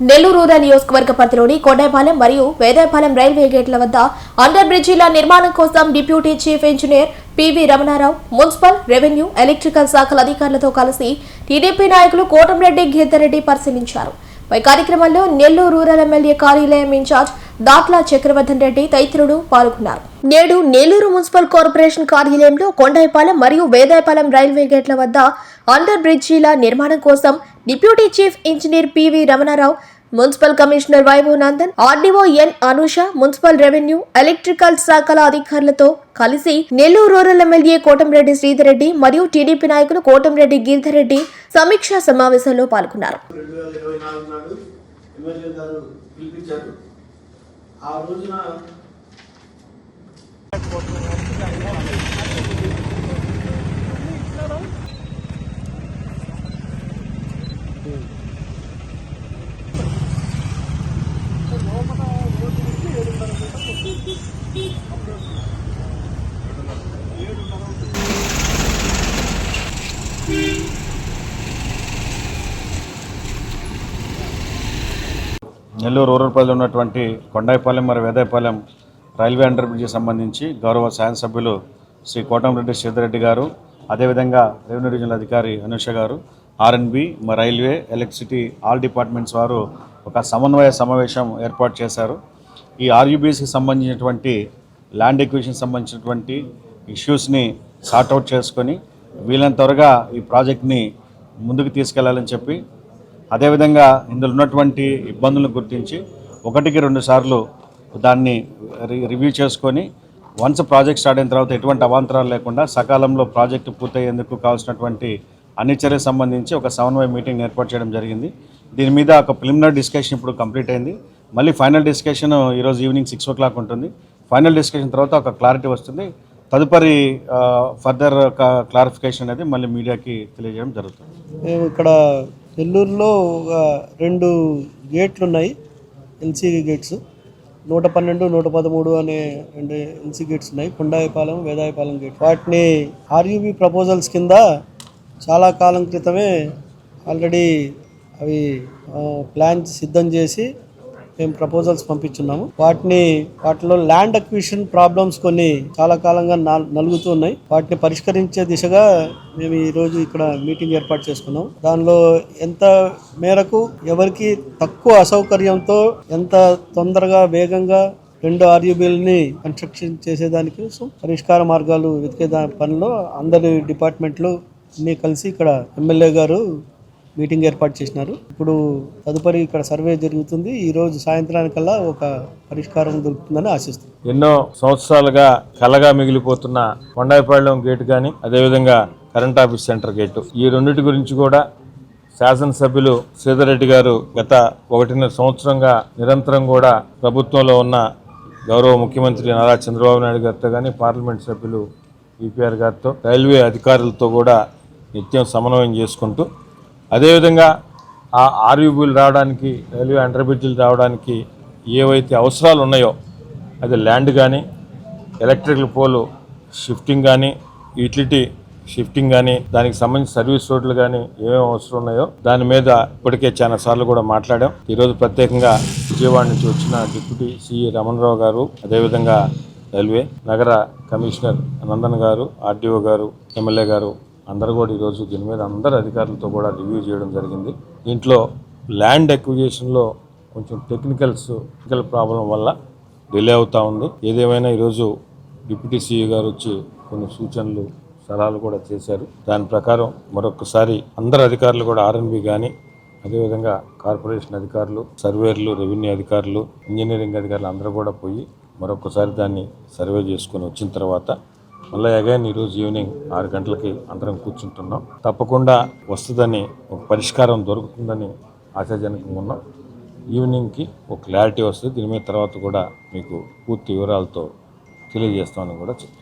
Nellore rural నియోజకవర్గ పరిధిలోని కొండేపాలెం మరియు వేదాయపాలెం రైల్వే గేట్ల వద్ద అండర్ బ్రిడ్జిల నిర్మాణం కోసం deputy chief engineer PV Ramana Rao municipal revenue electrical శాఖల అధికారులతో కలిసి టీడీపీ నాయకులు కోటంరెడ్డి గీతారెడ్డి పరిశీలించారు. పై కార్యక్రమంలో నెల్లూరు రూరల్ ఎమ్మెల్యే కార్యాలయం ఇన్ఛార్జ్ దాట్ల చక్రవర్ధన్ రెడ్డి తదితరులు పాల్గొన్నారు. నేడు నెల్లూరు మున్సిపల్ కార్పొరేషన్ కార్యాలయంలో కొండాయిపాలెం మరియు వేదాయపాలెం రైల్వే గేట్ల వద్ద అండర్ బ్రిడ్జిల నిర్మాణం కోసం deputy chief engineer PV Ramana Rao municipal commissioner Vaibhav Nandan RDO N Anusha municipal revenue electrical శాఖల అధికారులతో కలిసి నెల్లూరు రూరల్ ఎమ్మెల్యే కోటంరెడ్డి శ్రీధరెడ్డి మరియు టీడీపీ నాయకులు కోటంరెడ్డి గిరిధర్ రెడ్డి సమీక్షా సమావేశంలో పాల్గొన్నారు. ఆ రోజున ఇరవై నాలుగు నాడు ఎమ్మెల్యే గారు పిలిపించారు ఆ రోజున నెల్లూరు రూరల్ ప్రజలు ఉన్నటువంటి కొండాయిపాలెం మరియు వేదాయపాలెం రైల్వే అండర్ బ్రిడ్జికి సంబంధించి గౌరవ శాసనసభ్యులు శ్రీ కోటంరెడ్డి శ్రీధర్రెడ్డి గారు అదేవిధంగా రెవెన్యూ డివిజనల్ అధికారి అనుష గారు ఆర్ఎన్బి మా రైల్వే ఎలక్ట్రిసిటీ ఆల్ డిపార్ట్మెంట్స్ వారు ఒక సమన్వయ సమావేశం ఏర్పాటు చేశారు. ఈ ఆర్యూబీఎస్కి సంబంధించినటువంటి ల్యాండ్ ఎక్విజిషన్ సంబంధించినటువంటి ఇష్యూస్ని సార్ట్అవుట్ చేసుకొని వీలైనంత త్వరగా ఈ ప్రాజెక్ట్ని ముందుకు తీసుకెళ్ళాలని చెప్పి అదేవిధంగా ఇందులో ఉన్నటువంటి ఇబ్బందులను గుర్తించి ఒకటికి రెండు సార్లు దాన్ని రివ్యూ చేసుకొని వన్స్ ప్రాజెక్ట్ స్టార్ట్ అయిన తర్వాత ఎటువంటి అవాంతరాలు లేకుండా సకాలంలో ప్రాజెక్టు పూర్తయ్యేందుకు కావాల్సినటువంటి అన్ని చర్యలకు సంబంధించి ఒక సమన్వయ మీటింగ్ ఏర్పాటు చేయడం జరిగింది. దీని మీద ఒక ప్రిలిమినరీ డిస్కషన్ ఇప్పుడు కంప్లీట్ అయింది. మళ్ళీ ఫైనల్ డిస్కషన్ ఈరోజు ఈవినింగ్ సిక్స్ ఓ క్లాక్ ఉంటుంది. ఫైనల్ డిస్కషన్ తర్వాత ఒక క్లారిటీ వస్తుంది. తదుపరి ఫర్దర్ క్లారిఫికేషన్ అనేది మళ్ళీ మీడియాకి తెలియజేయడం జరుగుతుంది. మేము ఇక్కడ నెల్లూరులో ఒక రెండు గేట్లు ఉన్నాయి ఎల్సీ గేట్స్. నూట పన్నెండు నూట పదమూడు అనే రెండు ఎల్సీ గేట్స్ ఉన్నాయి. కొండాయిపాలెం వేదాయపాలెం గేట్. వాటిని ఆర్యుబి ప్రపోజల్స్ కింద చాలా కాలం క్రితమే ఆల్రెడీ అవి ప్లాన్ సిద్ధం చేసి మేము ప్రపోజల్స్ పంపించున్నాము. వాటిని వాటిలో ల్యాండ్ అక్విజిషన్ ప్రాబ్లమ్స్ కొన్ని చాలా కాలంగా నల్- నలుగుతూ ఉన్నాయి. వాటిని పరిష్కరించే దిశగా మేము ఈరోజు ఇక్కడ మీటింగ్ ఏర్పాటు చేసుకున్నాం. దానిలో ఎంత మేరకు ఎవరికి తక్కువ అసౌకర్యంతో ఎంత తొందరగా వేగంగా రెండు ఆర్యూబీలని కన్స్ట్రక్షన్ చేసేదానికి కోసం పరిష్కార మార్గాలు వెతికే దాని పనిలో అందరి డిపార్ట్మెంట్లు అన్నీ కలిసి ఇక్కడ ఎమ్మెల్యే గారు మీటింగ్ ఏర్పాటు చేసినారు. ఇప్పుడు తదుపరి ఇక్కడ సర్వే జరుగుతుంది. ఈ రోజు సాయంత్రానికల్లా ఒక పరిష్కారం దొరుకుతుందని ఆశిస్తున్నాం. ఎన్నో సంవత్సరాలుగా కలగా మిగిలిపోతున్న కొండాయిపాళ్యం గేట్ కానీ అదేవిధంగా కరెంట్ ఆఫీస్ సెంటర్ గేటు ఈ రెండింటి గురించి కూడా శాసనసభ్యులు శ్రీధర్రెడ్డి గారు గత ఒకటిన్నర సంవత్సరంగా నిరంతరం కూడా ప్రభుత్వంలో ఉన్న గౌరవ ముఖ్యమంత్రి నారా చంద్రబాబు నాయుడు గారితో కానీ పార్లమెంట్ సభ్యులు ఈపీఆర్ గారితో రైల్వే అధికారులతో కూడా నిత్యం సమన్వయం చేసుకుంటూ అదేవిధంగా ఆ ఆర్యూబీలు రావడానికి రైల్వే అండర్బ్రిడ్జ్లు రావడానికి ఏవైతే అవసరాలు ఉన్నాయో అది ల్యాండ్ కానీ ఎలక్ట్రికల్ పోలు షిఫ్టింగ్ కానీ యూటిలిటీ షిఫ్టింగ్ కానీ దానికి సంబంధించిన సర్వీస్ రోడ్లు కానీ ఏమేమి అవసరం ఉన్నాయో దాని మీద ఇప్పటికే చాలా సార్లు కూడా మాట్లాడాం. ఈరోజు ప్రత్యేకంగా విజయవాడ నుంచి వచ్చిన డిప్యూటీ సిఈ రమణరావు గారు అదేవిధంగా రైల్వే నగర కమిషనర్ నందన్ గారు ఆర్డీఓ గారు ఎమ్మెల్యే గారు అందరూ కూడా ఈరోజు దీని మీద అందరు అధికారులతో కూడా రివ్యూ చేయడం జరిగింది. దీంట్లో ల్యాండ్ ఎక్విజేషన్లో కొంచెం టెక్నికల్స్ టెక్నికల్ ప్రాబ్లం వల్ల డిలే అవుతూ ఉంది. ఏదేమైనా ఈరోజు డిప్యూటీ సీఈ గారు వచ్చి కొన్ని సూచనలు సలహాలు కూడా చేశారు. దాని ప్రకారం మరొకసారి అందరు అధికారులు కూడా ఆర్ఎన్బి కానీ అదేవిధంగా కార్పొరేషన్ అధికారులు సర్వేర్లు రెవెన్యూ అధికారులు ఇంజనీరింగ్ అధికారులు అందరూ కూడా పోయి మరొకసారి దాన్ని సర్వే చేసుకొని వచ్చిన తర్వాత మళ్ళీ అగైన్ ఈరోజు ఈవినింగ్ ఆరు గంటలకి అందరం కూర్చుంటున్నాం. తప్పకుండా వస్తుందని ఒక పరిష్కారం దొరుకుతుందని ఆశాజనకంగా ఉన్నాం. ఈవినింగ్కి ఒక క్లారిటీ వస్తుంది. దీని మీద తర్వాత కూడా మీకు పూర్తి వివరాలతో తెలియజేస్తామని కూడా చెప్తాను